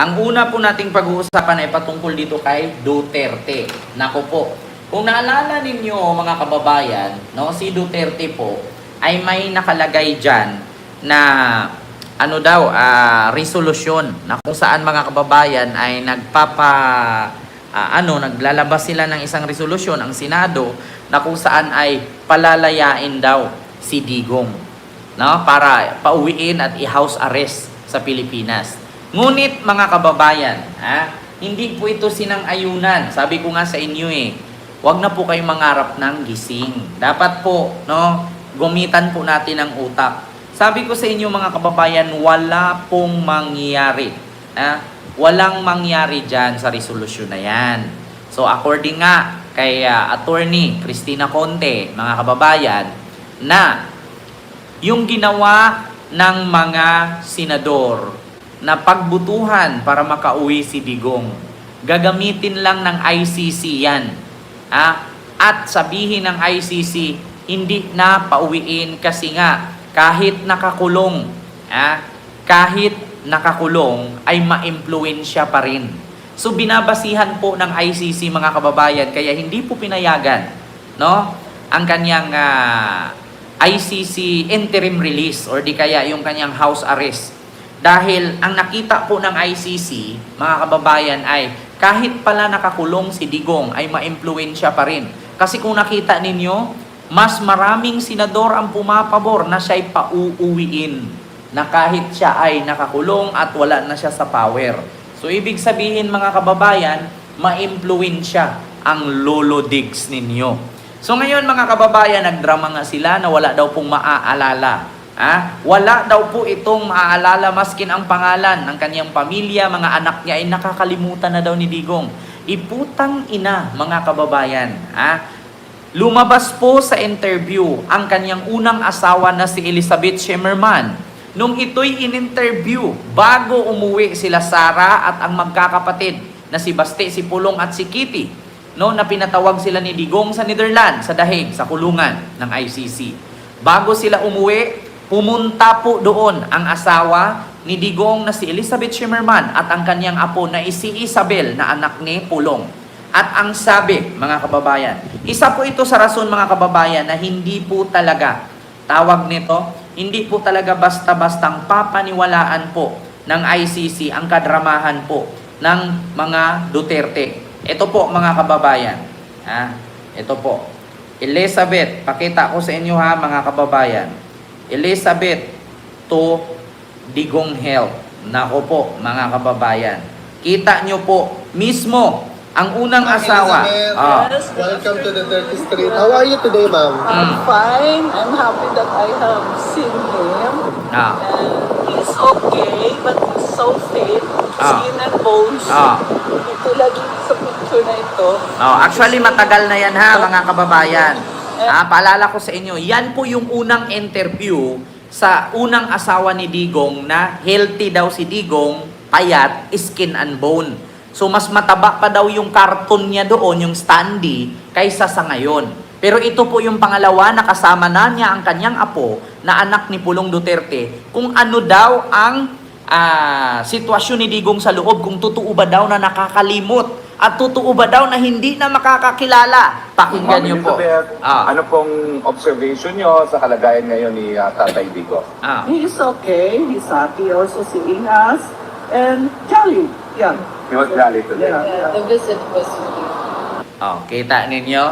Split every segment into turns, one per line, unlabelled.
Ang una po nating pag-uusapan ay patungkol dito kay Duterte. Nako po, kung naalala ninyo mga kababayan, no, si Duterte po ay may nakalagay dyan na ano daw, ah, resolusyon na kung saan mga kababayan ay nagpapa ah, ano, naglalabas sila ng isang resolusyon ang Senado na kung saan ay palalayain daw si Digong no para pauwiin at i-house arrest sa Pilipinas. Ngunit mga kababayan, ha, hindi po ito sinang-ayunan. Sabi ko nga sa inyo eh, wag na po kayong mangarap ng gising. Dapat po, no, gumitan po natin ang utak. Sabi ko sa inyo mga kababayan, wala pong mangyayari. Ha? Walang mangyari dyan sa resolusyon na yan. So according nga kay ah, attorney Christina Conte, mga kababayan, na yung ginawa ng mga senador na pagbutuhan para makauwi si Digong, gagamitin lang ng ICC yan. Ah, at sabihin ng ICC, hindi na pauwiin kasi nga kahit nakakulong, ah, kahit nakakulong ay ma-impluensya pa rin. So binabasihan po ng ICC mga kababayan kaya hindi po pinayagan no ang kanyang ah, ICC interim release or di kaya yung kanyang house arrest. Dahil ang nakita po ng ICC, mga kababayan, ay kahit pala nakakulong si Digong ay ma-impluensya pa rin. Kasi kung nakita ninyo, mas maraming senador ang pumapabor na siya'y pauuwiin na kahit siya ay nakakulong at wala na siya sa power. So ibig sabihin mga kababayan, ma-impluensya ang lolo digs ninyo. So ngayon mga kababayan, nagdrama nga sila na wala daw pong maaalala. Ha? Wala daw po itong maaalala maskin ang pangalan ng kanyang pamilya, mga anak niya ay nakakalimutan na daw ni Digong. Iputang ina mga kababayan. Ha? Lumabas po sa interview ang kanyang unang asawa na si Elizabeth Shemerman. Nung ito'y in-interview, bago umuwi sila Sara at ang magkakapatid na si Baste, si Pulong at si Kitty, no, na pinatawag sila ni Digong sa Netherlands, sa Dahig, sa kulungan ng ICC. Bago sila umuwi, pumunta po doon ang asawa ni Digong na si Elizabeth Shimerman at ang kanyang apo na si Isabel na anak ni Pulong. At ang sabi, mga kababayan, isa po ito sa rason mga kababayan na hindi po talaga, tawag nito, hindi po talaga basta-bastang papaniwalaan po ng ICC ang kadramahan po ng mga Duterte. Ito po mga kababayan. Ha? Ito po. Elizabeth, pakita ko sa inyo ha mga kababayan. Elizabeth to Digong Health. Nako po mga kababayan. Kita nyo po mismo ang unang
Ma'am
asawa. Ah.
Yes,
Welcome to the 30th Street. How are you today, ma'am?
I'm fine. I'm happy that I have seen him.
Ah.
And he's okay, but he's so fit.
Ah.
Skin and bones.
Ah.
Ito lagi sa picture na ito.
Oh, actually matagal na yan ha mga kababayan. Ah, paalala ko sa inyo, yan po yung unang interview sa unang asawa ni Digong na healthy daw si Digong, payat, skin and bone. So mas mataba pa daw yung karton niya doon, yung standee, kaysa sa ngayon. Pero ito po yung pangalawa na kasama na niya ang kanyang apo na anak ni Pulong Duterte kung ano daw ang ah, sitwasyon ni Digong sa loob, kung totoo ba daw na nakakalimot at totoo ba daw na hindi na makakakilala. Pakinggan niyo po. Ah,
ano pong observation nyo sa kalagayan ngayon ni uh, Tatay Digo?
ah.
He's okay. He's happy also seeing us. And jolly. Yeah.
He was rally today.
Yeah.
The visit was really
Oh, kita ninyo?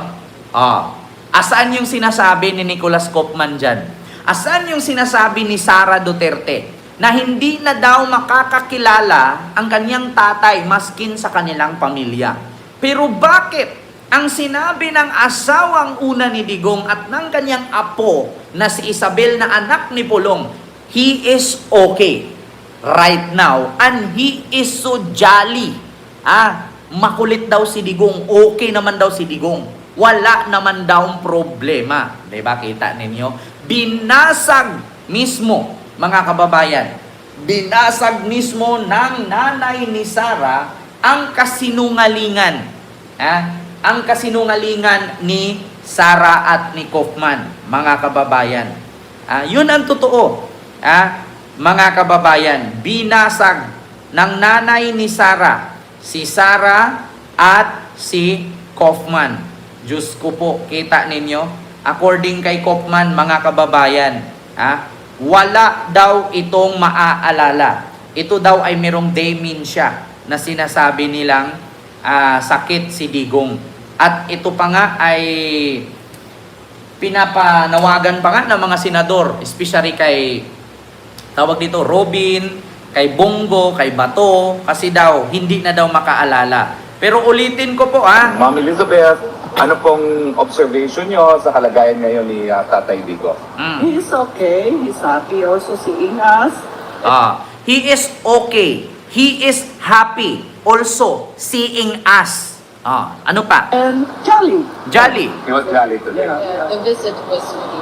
Oh. Asaan yung sinasabi ni Nicolas Kopman dyan? Asaan yung sinasabi ni Sara Duterte na hindi na daw makakakilala ang kanyang tatay maskin sa kanilang pamilya? Pero bakit ang sinabi ng asawang una ni Digong at ng kanyang apo na si Isabel na anak ni Pulong, he is okay right now and he is so jolly. Ah, makulit daw si Digong, okay naman daw si Digong. Wala naman daw problema. 'Di ba kita ninyo? Binasag mismo, mga kababayan. Binasag mismo ng nanay ni Sara ang kasinungalingan. Ah, ang kasinungalingan ni Sara at ni Kaufman, mga kababayan. Ah, yun ang totoo. Ah, mga kababayan, binasag ng nanay ni Sarah, si Sarah at si Kaufman. Diyos ko po, kita ninyo? According kay Kaufman, mga kababayan, ha, wala daw itong maaalala. Ito daw ay merong dementia na sinasabi nilang ah, sakit si Digong. At ito pa nga ay pinapanawagan pa nga ng mga senador, especially kay tawag dito Robin, kay Bongo, kay Bato, kasi daw hindi na daw makaalala. Pero ulitin ko po ah,
Ma'am Elizabeth, ano pong observation nyo sa kalagayan ngayon ni ah, Tatay Digo?
mm,
He's okay. He's happy also seeing us.
ah, he is okay. He is happy also seeing us. Ah, ano pa?
And jolly.
Jolly.
He was jolly today.
Yeah.
The visit was really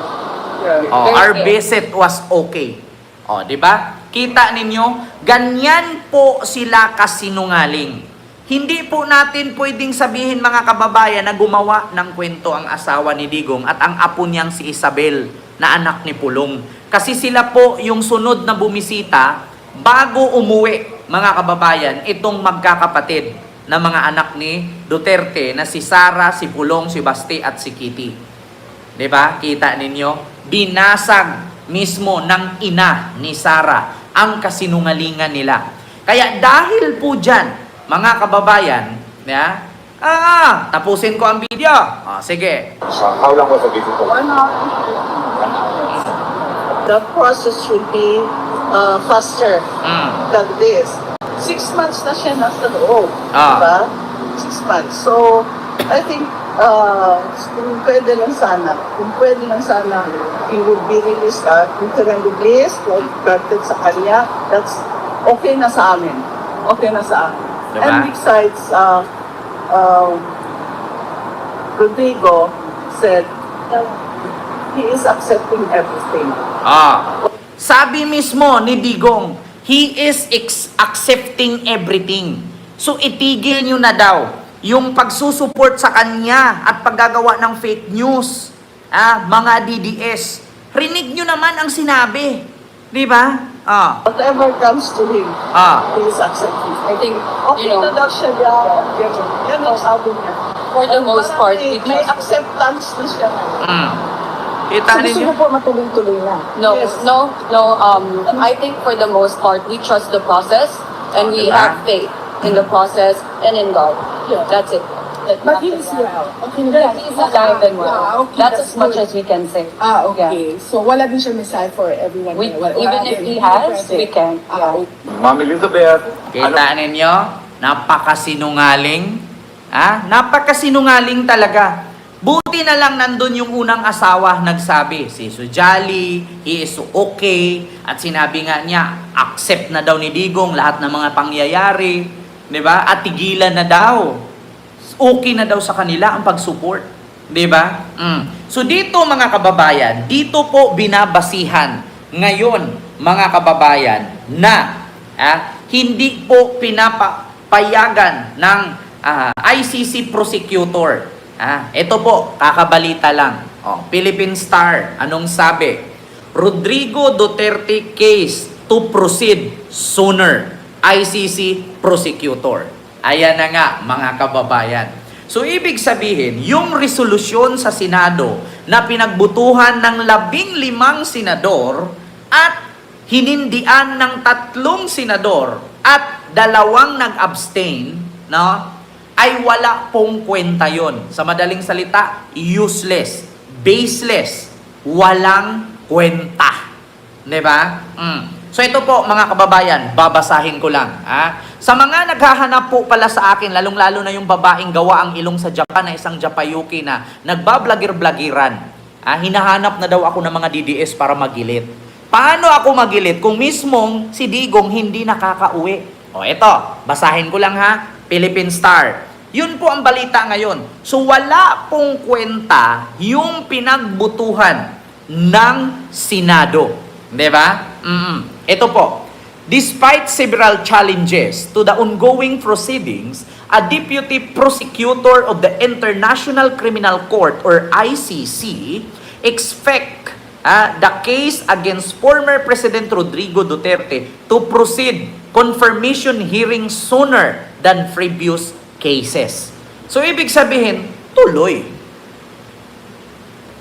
Yeah.
Oh, our visit was okay. Oh, 'di ba? Kita ninyo, ganyan po sila kasinungaling. Hindi po natin pwedeng sabihin mga kababayan na gumawa ng kwento ang asawa ni Digong at ang apo niyang si Isabel na anak ni Pulong. Kasi sila po yung sunod na bumisita bago umuwi, mga kababayan, itong magkakapatid na mga anak ni Duterte na si Sara, si Pulong, si Basti at si Kitty. 'Di ba? Kita ninyo, binasag mismo ng ina ni Sara ang kasinungalingan nila. Kaya dahil po diyan, mga kababayan, ya, ah, tapusin ko ang video. Ah, sige.
Ah, how long was the visit po?
Why not? The process should be uh, faster
Mm.
than this. Six months na siya nasa loob.
Ah.
Diba? Six months. So, I think, uh, kung pwede lang sana, kung pwede lang sana, he would be released at kung kailan release, like granted sa kanya, that's okay na sa amin. Okay na sa amin.
Diba?
And besides, uh, um, Rodrigo said, uh, he is accepting everything.
Ah. Sabi mismo ni Digong, he is accepting everything. So itigil nyo na daw yung pagsusupport sa kanya at paggagawa ng fake news. Ah, mga DDS. Rinig nyo naman ang sinabi. Di ba? Ah.
Whatever comes to him,
Ah.
he is accepting.
I think,
Okay
you know,
daw siya yan. Yan ang sabi niya.
for the most part,
May,
we
may acceptance na siya.
Mm. Kita ninyo?
po matuloy-tuloy na.
No,
Yes.
no, no. Um, I think for the most part, we trust the process and we
Diba?
have faith in the process and in God.
Yeah.
That's it.
But he is well. Okay,
he's alive and well.
Ah, okay,
That's as much
good.
as we can say.
Ah, okay. So wala din siya message for everyone.
We.
Wala-
even
wala
if
din.
he has, we can.
Ah,
Yeah.
okay.
Ma'am Elizabeth, ano
Kita ninyo? Napakasinungaling. Ha? Napakasinungaling talaga. Buti na lang nandun yung unang asawa nagsabi, si Sujali, he is okay, at sinabi nga niya, accept na daw ni Digong lahat ng mga pangyayari, di ba? At tigilan na daw. Okay na daw sa kanila ang pag-support. Di ba? Mm. So dito mga kababayan, dito po binabasihan ngayon mga kababayan na ah, hindi po pinapayagan ng ah, ICC prosecutor. Ah, ito po, kakabalita lang. Oh, Philippine Star, anong sabi? Rodrigo Duterte case to proceed sooner. ICC prosecutor. Ayan na nga mga kababayan. So ibig sabihin, yung resolusyon sa Senado na pinagbutuhan ng labing limang senador at hinindian ng tatlong senador at dalawang nag-abstain, no? ay wala pong kwenta yon. Sa madaling salita, useless, baseless, walang kwenta. 'Di ba? Mm. So ito po mga kababayan, babasahin ko lang. Ha? Sa mga naghahanap po pala sa akin, lalong-lalo na yung babaeng gawa ang ilong sa Japan na isang Japayuki na nagbablagir-blagiran. Ah, hinahanap na daw ako ng mga DDS para magilit. Paano ako magilit kung mismong si Digong hindi nakakauwi? O eto, basahin ko lang ha. Philippine Star. Yun po ang balita ngayon. So wala pong kwenta yung pinagbutuhan ng Senado. Di ba? Mm-mm. Ito po. Despite several challenges to the ongoing proceedings, a deputy prosecutor of the International Criminal Court or ICC expect ah, the case against former President Rodrigo Duterte to proceed confirmation hearing sooner than previous cases. So, ibig sabihin, tuloy.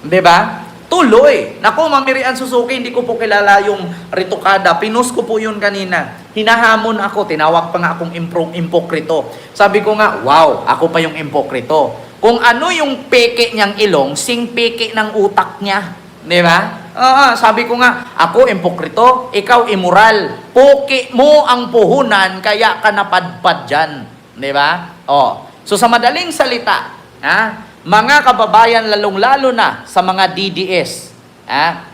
Di ba? Tuloy. Naku, Mamirian Suzuki, hindi ko po kilala yung Ritokada. Pinus ko po yun kanina. Hinahamon ako, tinawag pa nga akong impro, impokrito. Sabi ko nga, wow, ako pa yung impokrito. Kung ano yung peke niyang ilong, sing peke ng utak niya. Di ba? Ah, sabi ko nga, ako impokrito, ikaw immoral. Poke mo ang puhunan, kaya ka napadpad dyan. Di ba? Oh. So sa madaling salita, ha, mga kababayan lalong-lalo na sa mga DDS, ha,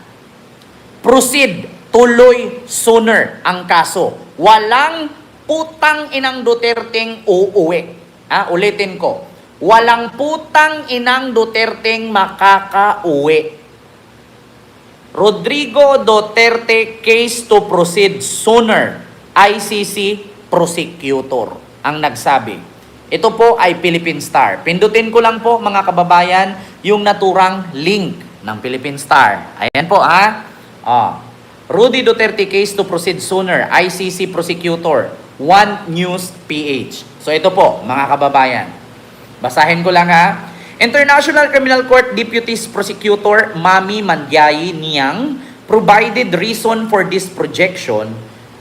proceed, tuloy sooner ang kaso. Walang putang inang Duterteng uuwi. Ha, ulitin ko. Walang putang inang Duterteng makakauwi. Rodrigo Duterte case to proceed sooner. ICC prosecutor ang nagsabi. Ito po ay Philippine Star. Pindutin ko lang po mga kababayan yung naturang link ng Philippine Star. Ayan po ha. Ah. Rudy Duterte case to proceed sooner. ICC prosecutor. One News PH. So ito po mga kababayan. Basahin ko lang ha. International Criminal Court Deputy Prosecutor Mami Mandyayi Niang provided reason for this projection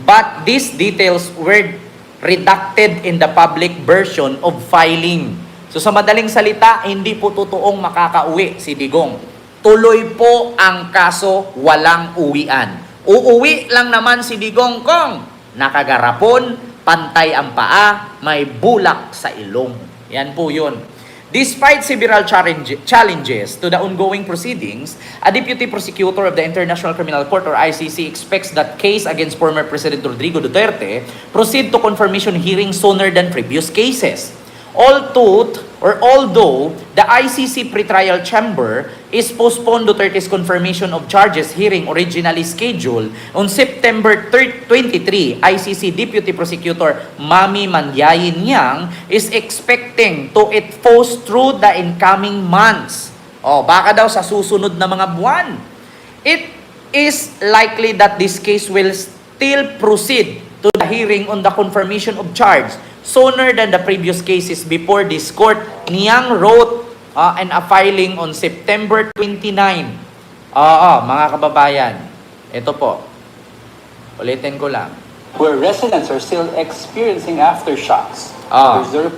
but these details were redacted in the public version of filing. So sa madaling salita, hindi po totoong makakauwi si Digong. Tuloy po ang kaso, walang uwian. Uuwi lang naman si Digong kung nakagarapon, pantay ang paa, may bulak sa ilong. Yan po yun. Despite several challenge- challenges to the ongoing proceedings, a deputy prosecutor of the International Criminal Court or ICC expects that case against former President Rodrigo Duterte proceed to confirmation hearing sooner than previous cases. Although, or although the ICC pretrial chamber is postponed Duterte's confirmation of charges hearing originally scheduled on September 3, 23, ICC Deputy Prosecutor Mami Mandyayin Yang is expecting to it falls through the incoming months. Oh, baka daw sa susunod na mga buwan. It is likely that this case will still proceed to the hearing on the confirmation of charge sooner than the previous cases before this court. Niyang wrote uh, and a filing on September 29. Oo, mga kababayan. Ito po. Ulitin ko lang.
where residents are still experiencing aftershocks.
Ah.
The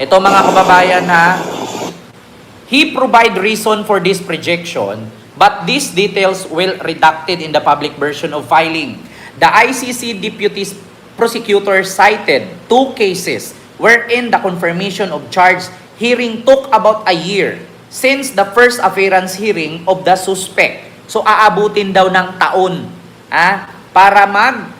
Ito mga kababayan ha, he provide reason for this projection, but these details will redacted in the public version of filing. The ICC deputy prosecutor cited two cases wherein the confirmation of charge hearing took about a year since the first appearance hearing of the suspect. So aabutin daw ng taon ah, para mag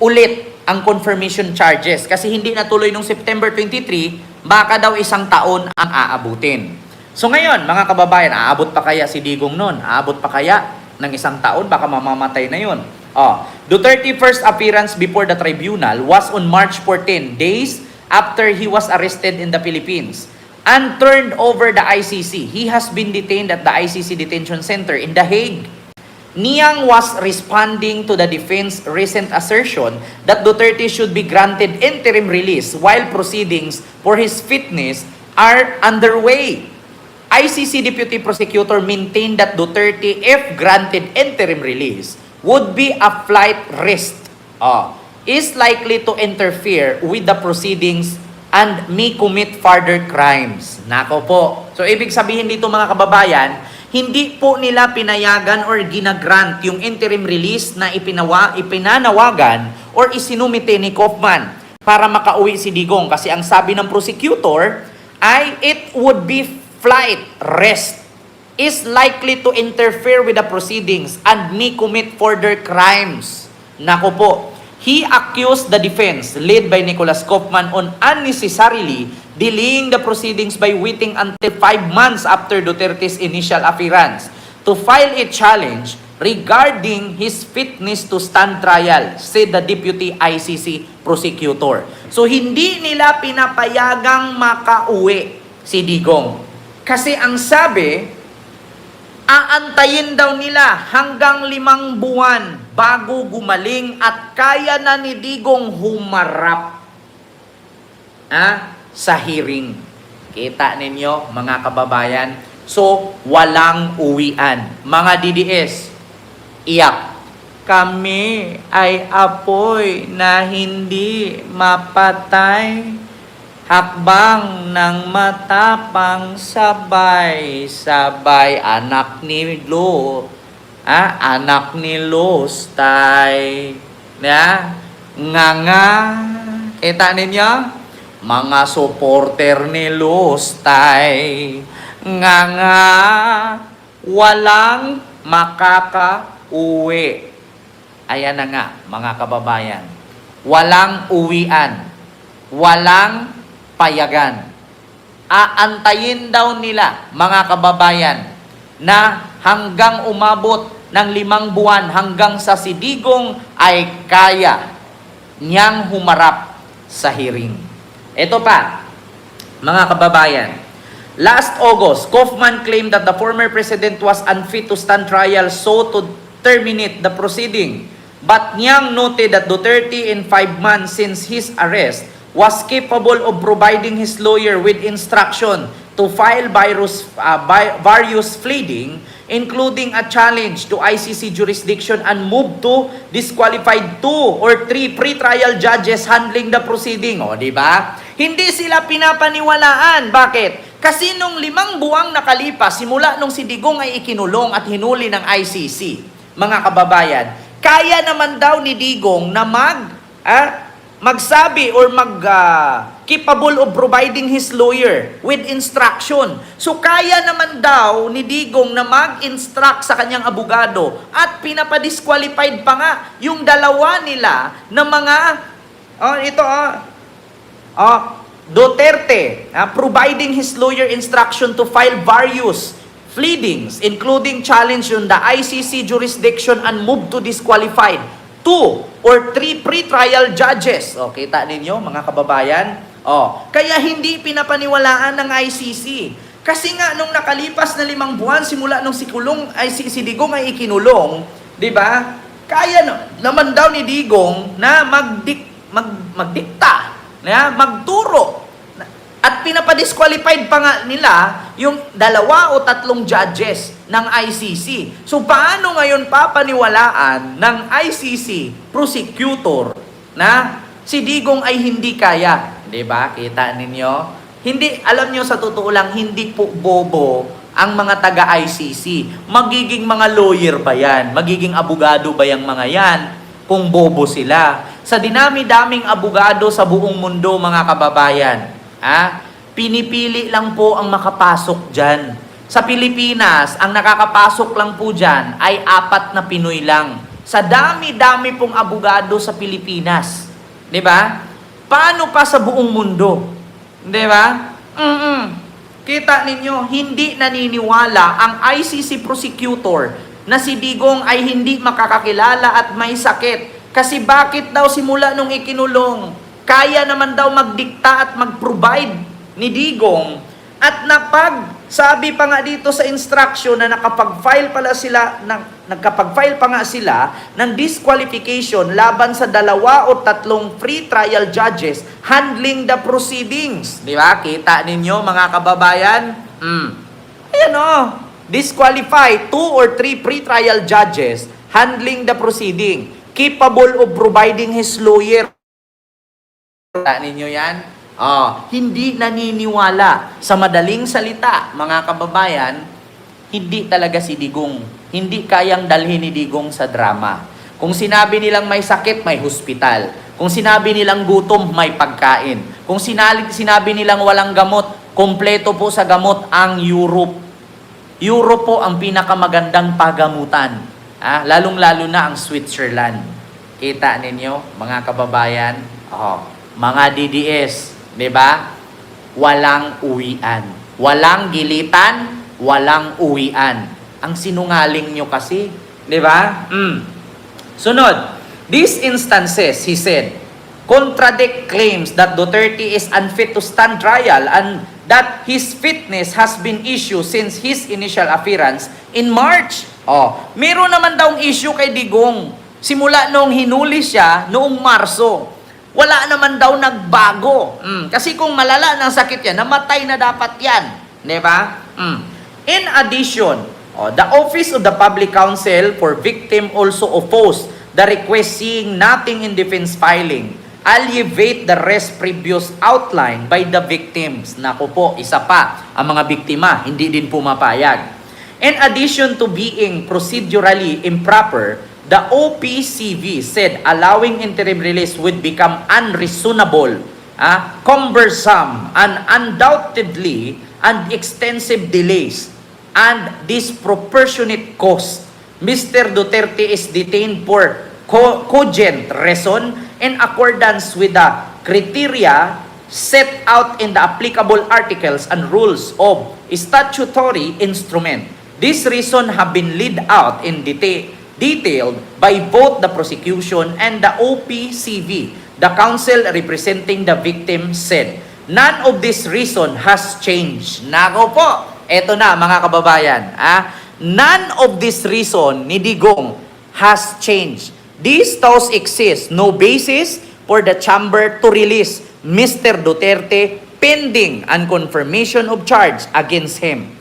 ulit ang confirmation charges kasi hindi natuloy nung September 23, baka daw isang taon ang aabutin. So ngayon, mga kababayan, aabot pa kaya si Digong nun? Aabot pa kaya ng isang taon? Baka mamamatay na yun. Oh, Duterte first appearance before the tribunal was on March 14, days after he was arrested in the Philippines and turned over the ICC. He has been detained at the ICC Detention Center in The Hague. Niang was responding to the defense recent assertion that Duterte should be granted interim release while proceedings for his fitness are underway. ICC Deputy Prosecutor maintained that Duterte, if granted interim release, would be a flight risk, uh, is likely to interfere with the proceedings and may commit further crimes. Nako po. So, ibig sabihin dito mga kababayan, hindi po nila pinayagan or ginagrant yung interim release na ipinawa, ipinanawagan or isinumite ni Kaufman para makauwi si Digong. Kasi ang sabi ng prosecutor ay it would be flight rest is likely to interfere with the proceedings and may commit further crimes. Nako po, he accused the defense led by Nicholas Kaufman on unnecessarily delaying the proceedings by waiting until five months after Duterte's initial appearance to file a challenge regarding his fitness to stand trial, said the deputy ICC prosecutor. So hindi nila pinapayagang makauwi si Digong. Kasi ang sabi, aantayin daw nila hanggang limang buwan bago gumaling at kaya na ni Digong humarap ah, sa hearing. Kita ninyo, mga kababayan? So, walang uwian. Mga DDS, iyak. Kami ay apoy na hindi mapatay. Hakbang ng matapang sabay-sabay anak ni Lo. Ah, anak ni Lostay. Na? Nga nga. Kita ninyo? Mga supporter ni Lostay. Nga nga. Walang makaka-uwi. Ayan na nga, mga kababayan. Walang uwian. Walang payagan. Aantayin daw nila, mga kababayan, na hanggang umabot ng limang buwan hanggang sa si Digong ay kaya niyang humarap sa hearing. Ito pa, mga kababayan, Last August, Kaufman claimed that the former president was unfit to stand trial so to terminate the proceeding. But Niang noted that Duterte in five months since his arrest was capable of providing his lawyer with instruction to file virus, uh, vi- various pleading, including a challenge to ICC jurisdiction and move to disqualified two or three pre-trial judges handling the proceeding. O, di ba? Hindi sila pinapaniwalaan. Bakit? Kasi nung limang buwang nakalipas, simula nung si Digong ay ikinulong at hinuli ng ICC, mga kababayan, kaya naman daw ni Digong na mag, ah, magsabi or mag ah, capable of providing his lawyer with instruction. So kaya naman daw ni Digong na mag-instruct sa kanyang abogado at pinapadisqualified pa nga yung dalawa nila na mga oh ito ah oh, Duterte ah, providing his lawyer instruction to file various pleadings including challenge on the ICC jurisdiction and move to disqualified two or three pre-trial judges. O, kita ninyo, mga kababayan? O, kaya hindi pinapaniwalaan ng ICC. Kasi nga, nung nakalipas na limang buwan, simula nung si Kulong, ay si, si Digong ay ikinulong, di ba? Kaya na, naman daw ni Digong na magdik, mag, magdikta, na magturo, at pinapadisqualified pa nga nila yung dalawa o tatlong judges ng ICC. So paano ngayon papaniwalaan ng ICC prosecutor na si Digong ay hindi kaya? 'Di ba? Kita ninyo? Hindi alam niyo sa totoo lang hindi po bobo ang mga taga ICC. Magiging mga lawyer ba 'yan? Magiging abogado ba yung mga 'yan? Kung bobo sila. Sa dinami-daming abogado sa buong mundo mga kababayan, Ah, pinipili lang po ang makapasok dyan. Sa Pilipinas, ang nakakapasok lang po dyan ay apat na Pinoy lang. Sa dami-dami pong abogado sa Pilipinas. Di ba? Paano pa sa buong mundo? Di ba? Mm-mm. Kita ninyo, hindi naniniwala ang ICC prosecutor na si Digong ay hindi makakakilala at may sakit. Kasi bakit daw simula nung ikinulong, kaya naman daw magdikta at mag-provide ni Digong at napag sabi pa nga dito sa instruction na nakapag-file pala sila ng nagkapag-file pa nga sila ng disqualification laban sa dalawa o tatlong free trial judges handling the proceedings. Di ba? Kita ninyo mga kababayan? Mm. Ayan o. Disqualify two or three pre-trial judges handling the proceeding. Capable of providing his lawyer Kita ninyo yan? Oh, hindi naniniwala. Sa madaling salita, mga kababayan, hindi talaga si Digong. Hindi kayang dalhin ni Digong sa drama. Kung sinabi nilang may sakit, may hospital. Kung sinabi nilang gutom, may pagkain. Kung sinabi, sinabi nilang walang gamot, kompleto po sa gamot ang Europe. Europe po ang pinakamagandang pagamutan. Ah, lalong-lalo na ang Switzerland. Kita ninyo, mga kababayan? Oh, mga DDS, 'di ba? Walang uwian. Walang gilitan, walang uwian. Ang sinungaling nyo kasi, 'di ba? Mm. Sunod, these instances, he said, contradict claims that Duterte is unfit to stand trial and that his fitness has been issue since his initial appearance in March. Oh, meron naman daw issue kay Digong. Simula nung hinuli siya noong Marso. Wala naman daw nagbago. Mm, kasi kung malala ng sakit yan, namatay na dapat yan. Di ba? Mm. In addition, oh, the Office of the Public Counsel for Victim also opposed the request seeing nothing in defense filing alleviate the rest previous outlined by the victims. Naku po, isa pa, ang mga biktima, hindi din pumapayag. In addition to being procedurally improper, the OPCV said allowing interim release would become unreasonable, ah, cumbersome, and undoubtedly and extensive delays and disproportionate cost. Mr. Duterte is detained for co- cogent reason in accordance with the criteria set out in the applicable articles and rules of statutory instrument. This reason have been laid out in detail detailed by both the prosecution and the OPCV. The counsel representing the victim said, None of this reason has changed. Nako po, eto na mga kababayan. Ah, none of this reason ni Digong has changed. These thoughts exist, no basis for the chamber to release Mr. Duterte pending and confirmation of charge against him.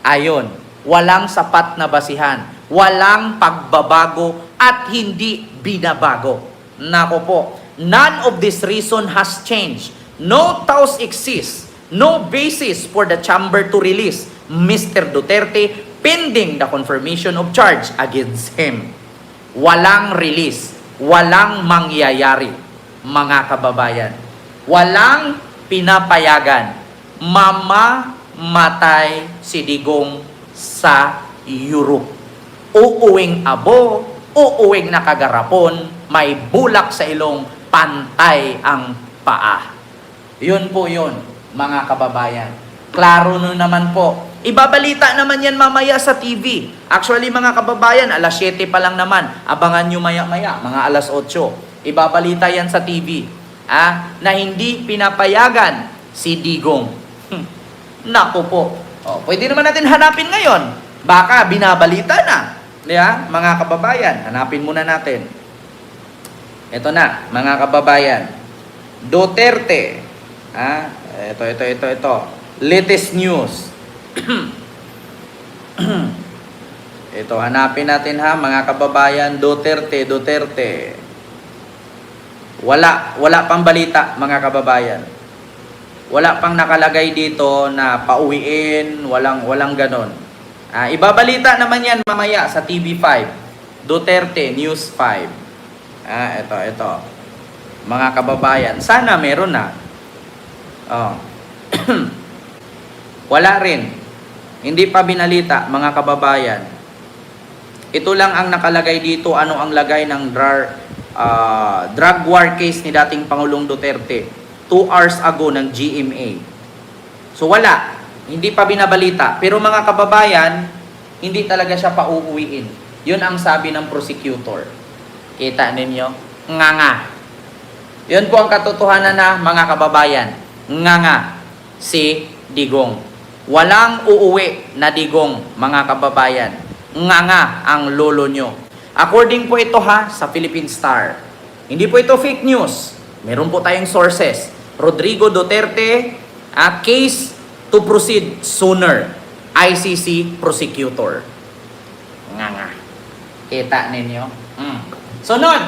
Ayon, walang sapat na basihan, walang pagbabago at hindi binabago. Nako po, none of this reason has changed. No cause exists, no basis for the chamber to release Mr. Duterte pending the confirmation of charge against him. Walang release, walang mangyayari, mga kababayan. Walang pinapayagan. Mamamatay si Digong sa Europe. Uuwing abo, uuwing nakagarapon, may bulak sa ilong, pantay ang paa. Yun po yun, mga kababayan. Klaro no naman po. Ibabalita naman yan mamaya sa TV. Actually, mga kababayan, alas 7 pa lang naman. Abangan nyo maya-maya, mga alas 8. Ibabalita yan sa TV. Ah, na hindi pinapayagan si Digong. Hmm. Nako po. Oh, pwede naman natin hanapin ngayon. Baka binabalita na. Ba? Mga kababayan, hanapin muna natin. Ito na, mga kababayan. Duterte. Ah, ito, ito, ito, ito. Latest news. ito, hanapin natin ha, mga kababayan. Duterte, Duterte. Wala, wala pang balita, mga kababayan. Wala pang nakalagay dito na pauwiin, walang, walang ganon. Ah, ibabalita naman yan mamaya sa TV5. Duterte, News 5. Ah, ito, ito. Mga kababayan, sana meron na. Oh. Wala rin. Hindi pa binalita, mga kababayan. Ito lang ang nakalagay dito, ano ang lagay ng drar, ah, drug war case ni dating Pangulong Duterte. Two hours ago ng GMA. So wala. Hindi pa binabalita. Pero mga kababayan, hindi talaga siya pauuwiin. Yun ang sabi ng prosecutor. Kita ninyo? Nga nga. Yun po ang katotohanan na mga kababayan. Nga nga si Digong. Walang uuwi na Digong, mga kababayan. Nga nga ang lolo nyo. According po ito ha sa Philippine Star. Hindi po ito fake news. Meron po tayong sources. Rodrigo Duterte, a case to proceed sooner. ICC prosecutor. Nga nga. Kita ninyo? Mm. Sunod!